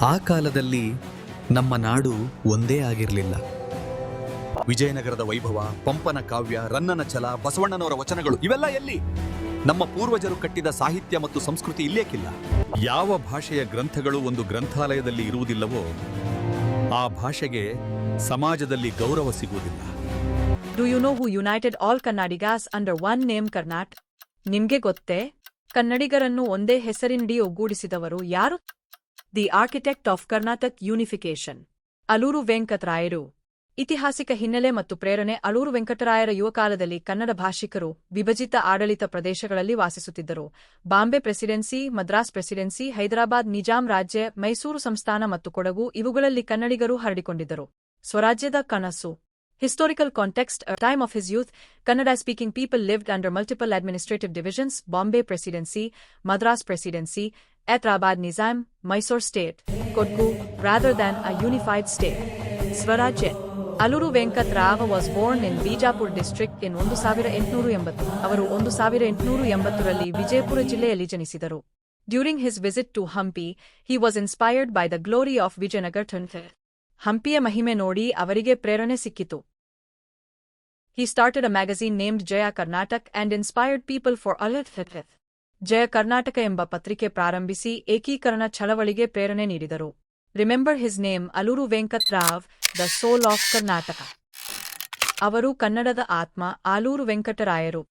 ಆ ಕಾಲದಲ್ಲಿ ನಮ್ಮ ನಾಡು ಒಂದೇ ಆಗಿರಲಿಲ್ಲ. ವಿಜಯನಗರದ ವೈಭವ, ಪಂಪನ ಕಾವ್ಯ, ರನ್ನನ ಛಲ, ಬಸವಣ್ಣನವರ ವಚನಗಳು, ಇವೆಲ್ಲ ಎಲ್ಲಿ? ನಮ್ಮ ಪೂರ್ವಜರು ಕಟ್ಟಿದ ಸಾಹಿತ್ಯ ಮತ್ತು ಸಂಸ್ಕೃತಿ ಇಲ್ಲೇಕಿಲ್ಲ. ಯಾವ ಭಾಷೆಯ ಗ್ರಂಥಗಳು ಒಂದು ಗ್ರಂಥಾಲಯದಲ್ಲಿ ಇರುವುದಿಲ್ಲವೋ, ಆ ಭಾಷೆಗೆ ಸಮಾಜದಲ್ಲಿ ಗೌರವ ಸಿಗುವುದಿಲ್ಲ. Do you know who united all Kannadigas under one name Karnat ನಿಮ್ಗೆ ಗೊತ್ತೇ? ಕನ್ನಡಿಗರನ್ನು ಒಂದೇ ಹೆಸರಿನಡಿ ಒಗ್ಗೂಡಿಸಿದವರು ಯಾರು? The architect of Karnataka unification Aluru ವೆಂಕಟರಾಯರು ಇತಿಹಾಸಿಕ ಹಿನ್ನೆಲೆ ಮತ್ತು ಪ್ರೇರಣೆ ಅಲೂರು ವೆಂಕಟರಾಯರ ಯುವಕಾಲದಲ್ಲಿ ಕನ್ನಡ ಭಾಷಿಕರು ವಿಭಜಿತ ಆಡಳಿತ ಪ್ರದೇಶಗಳಲ್ಲಿ ವಾಸಿಸುತ್ತಿದ್ದರು. ಬಾಂಬೆ ಪ್ರೆಸಿಡೆನ್ಸಿ, ಮದ್ರಾಸ್ ಪ್ರೆಸಿಡೆನ್ಸಿ, ಹೈದರಾಬಾದ್ ನಿಜಾಂ ರಾಜ್ಯ, ಮೈಸೂರು ಸಂಸ್ಥಾನ ಮತ್ತು ಕೊಡಗು ಇವುಗಳಲ್ಲಿ ಕನ್ನಡಿಗರು ಹರಡಿಕೊಂಡಿದ್ದರು. ಸ್ವರಾಜ್ಯದ ಕನಸು. Historical context At time of his youth, Kannada speaking people lived under multiple administrative divisions Bombay Presidency, Madras Presidency, Hyderabad Nizam, Mysore State, Kodku, rather than a unified state. Swarajya Aluru Venkat Rava was born in Bijapur district in ಒಂದು ಸಾವಿರ ಎಂಟುನೂರು ಎಂಬತ್ತು ಅವರು ಒಂದು ಸಾವಿರ ಎಂಟುನೂರು ಎಂಬತ್ತರಲ್ಲಿ ವಿಜಯಪುರ ಜಿಲ್ಲೆಯಲ್ಲಿ ಜನಿಸಿದರು during his visit to Hampi he was inspired by the glory of Vijayanagar ಟನ್ಫೆರ್ ಹಂಪಿಯ ಮಹಿಮೆ ನೋಡಿ ಅವರಿಗೆ ಪ್ರೇರಣೆ ಸಿಕ್ಕಿತು. He started a magazine named Jaya Karnatak and people for Alit Fithith. ಜಯ ಕರ್ನಾಟಕ ಎಂಬ ಪತ್ರಿಕೆ ಪ್ರಾರಂಭಿಸಿ ಏಕೀಕರಣ ಛಳವಳಿಗೆ ಪ್ರೇರಣೆ ನೀಡಿದರು. Remember his name Aluru Venkat Rao the soul of Karnataka ಅವರು ಕನ್ನಡದ ಆತ್ಮ ಆಲೂರು ವೆಂಕಟರಾಯರು